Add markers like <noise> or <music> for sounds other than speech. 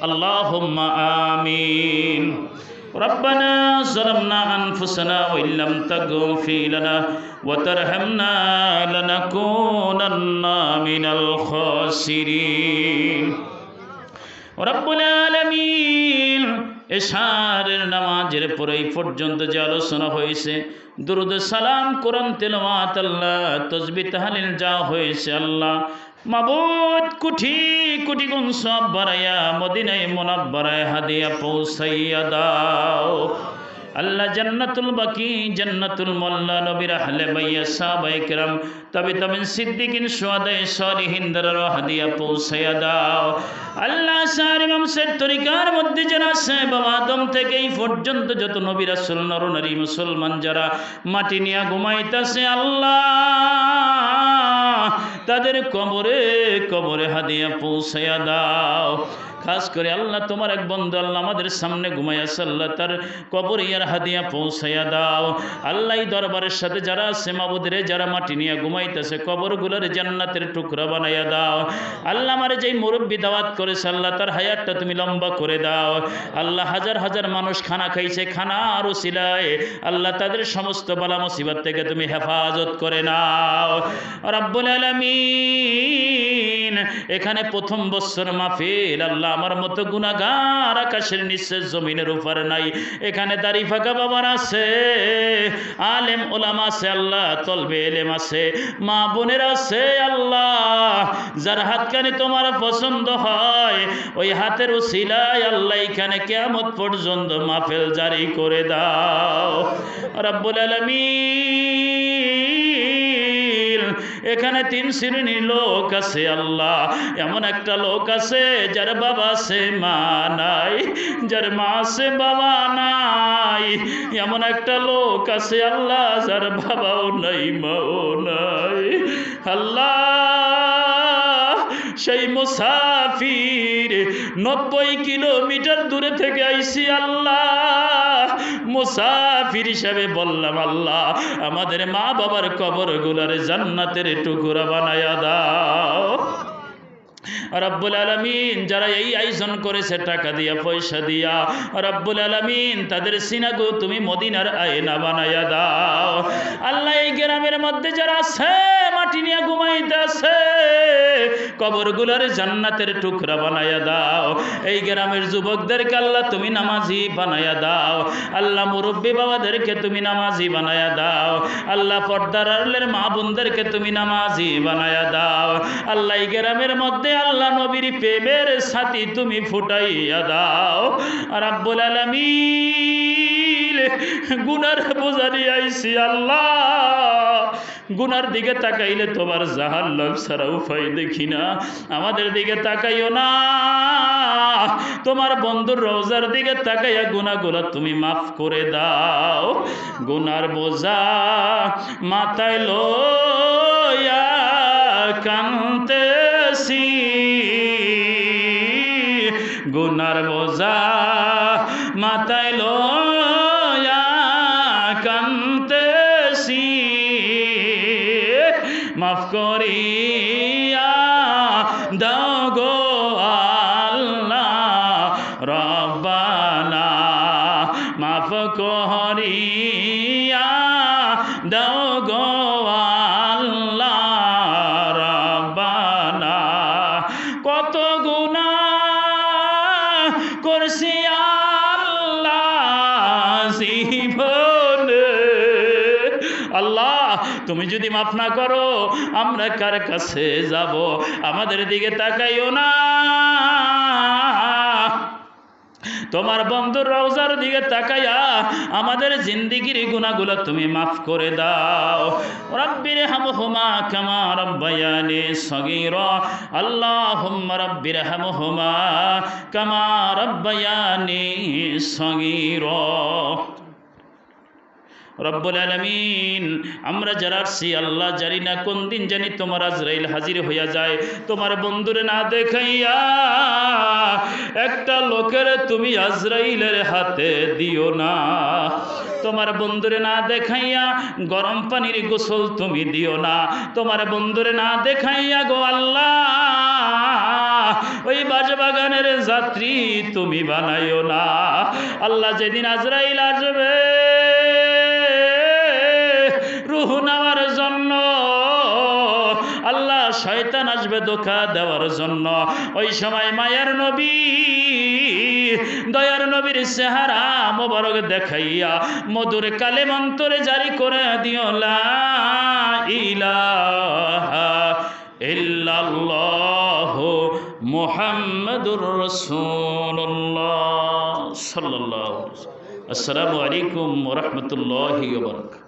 اللهم آمين ربنا ظلمنا أنفسنا وإن لم تغفر لنا وترحمنا لنكونن من الخاسرين রব্বুল আলামিন এশারের নামাজের পরে এই পর্যন্ত যে আলোচনা হয়েছে দুরুদ সালাম কোরআন তেলাওয়াত আল্লাহ তসবি তাহলিল যা হয়েছে আল্লাহ মাবুদ কুঠি কুটি গুণ সব বাড়াইয়া মদিনায় মোনাব্বারায় হাদিয়া পৌঁছাইয়া দাও। আল্লাহ জান্নাতুল বাকি, জান্নাতুল মোল্লা, নবীর আহলে বাইয়া, সাহাবায়ে কেরাম, তবে তমিন সিদ্দিকিন সলিহিন দারার হাদিয়া পৌঁছাইয়া দাও। আল্লাহ সার ইমাম সের তরিকার মধ্যে যারা বাবা আদম থেকে এই পর্যন্ত যত নবী রাসূল, নর, নারী, মুসলমান যারা মাটি নিয়ে ঘুমাইতেছে, আল্লাহ তাদের কবরে কবরে হাদিয়া পৌঁছাইয়া দাও। খাস করে আল্লাহ তোমার এক বন্ধু, আল্লাহ আমাদের সামনে ঘুমাইয়াছে আল্লাহ তার কবর ইয়ার হাদিয়া পৌঁছাইয়া দাও। আল্লাহ দরবারের সাথে যারা আছে, মাবুদরে যারা মাটি নিয়ে ঘুমাইতেছে, কবরগুলোর জান্নাতের টুকরা বানাইয়া দাও। আল্লাহ আমার যেই মুরব্বী দাওয়াত করেছে, আল্লাহ তার হায়াতটা তুমি লম্বা করে দাও। আল্লাহ হাজার হাজার মানুষ খানা খাইছে খানা আরও সিলায় আল্লাহ তাদের সমস্ত বালা মুসিবত থেকে তুমি হেফাজত করে নাও। রাব্বুল আলামিন এখানে প্রথম বছর মাহফিল। আল্লাহ আমার মতো গুনাহগার আকাশের নিচে, জমিনের উপর নাই। এখানে দাড়ি ফাঁকা বাবার আছে, আলেম, ওলাম আছে, আল্লাহ, তলবে এলেম আছে, মা বোনের আছে, আল্লাহ, যার হাতখানি তোমার পছন্দ হয়, ওই হাতের উসিলায় আল্লাহ এখানে কেমত পর্যন্ত মাহফিল জারি করে দাও। রব্বুল আলামিন। এখানে তিন শ্রেণির লোক আছে, আল্লাহ। এমন একটা লোক আছে, যার বাবা সে মা নাই, যার মা আছে, বাবা নাই। এমন একটা লোক আছে, আল্লাহ, যার বাবাও নাই, মাও নাই। আল্লাহ, সেই মুসাফির নব্বই কিলোমিটার দূরে থেকে আইসি আল্লাহ। মুসাফির হিসাবে বললাম, আল্লাহ, আমাদের মা বাবার কবরগুলার জান্নাতের টুকুরা বানায়া দাও। রব্বুল আলমিন, যারা এই আয়োজন করেছে, টাকা দিয়া, পয়সা দিয়া, রব্বুল আলমিন, তাদের সিনাগু তুমি মদিনার আয়না বানাইয়া দাও। আল্লাহ, এই গ্রামের মধ্যে যারা আছে, মাটি নিয়ে ঘুমাইতেছে কবরগুলার জান্নাতের টুকরা বানাইয়া দাও। এই গ্রামের যুবকদেরকে আল্লাহ তুমি নামাজি বানাইয়া দাও। আল্লাহ মুরব্বী বাবাদেরকে তুমি নামাজি বানাইয়া দাও। আল্লাহ পর্দার মা বোনদেরকে তুমি নামাজি বানাইয়া দাও। আল্লাহ এই গ্রামের মধ্যে আল্লাহ নবীর প্রেমের সাথী তুমি ফুটাইয়া দাও। আর আব্বুল আলমিন <laughs> গুনার বোঝারি আইসি আল্লাহ। গুনার দিকে তাকাইলে তোমার জাহার লোক সারা উপায় দেখি না। আমাদের দিকে তাকাইও না। তোমার বন্ধুর রোজার দিকে তাকাইয়া গুনাগুলা তুমি মাফ করে দাও। গুনার বোঝা মাথায় লইয়া কান্তেছি। গুনার বোঝা মাথায় লয়া দাও গো আল্লাহ রব্বানা মাফ করিয়া দাও গো তুমি যদি মাফ না করো, আমরা কার কাছে যাব? আমাদের দিকে তাকাইও না। তোমার বন্ধুর রওজার দিকে তাকাইয়া আমাদের জিন্দিগির গুণাগুলো তুমি মাফ করে দাও। রব্বির হামহুমা কামা রব্বায়ানি সগীরা। আল্লাহুম্মা রব্বির হামহুমা কামা রব্বায়ানি সগীরা। রব্বুল আলমিন, আমরা যারা আসছি আল্লাহ জানি না কোন দিন জানি তোমার আজরাইল হাজির হইয়া যায়। তোমার বন্ধুরে না দেখাইয়া একটা লোকের তুমি আজরাইলের হাতে দিও না। তোমার বন্ধুরে না দেখাইয়া গরম পানির গোসল তুমি দিও না। তোমার বন্ধুরে না দেখাইয়া গো আল্লাহ, ওই বাজবাগানের যাত্রী তুমি বানাইও না। আল্লাহ যেদিন আজরাইল আসবে রুহ নেওয়ার জন্য। আল্লাহ শয়তান আসবে ধোকা দেওয়ার জন্য। ওই সময় মায়ার নবী, দয়ার নবীর চেহারা মোবারক দেখাইয়া মধুর কালে মন্তরে জারি করে দিও, লা ইলাহা ইল্লাল্লাহ মুহাম্মাদুর রাসূলুল্লাহ। আসসালামু আলাইকুম রাহমাতুল্লাহি বারাকাতুহু।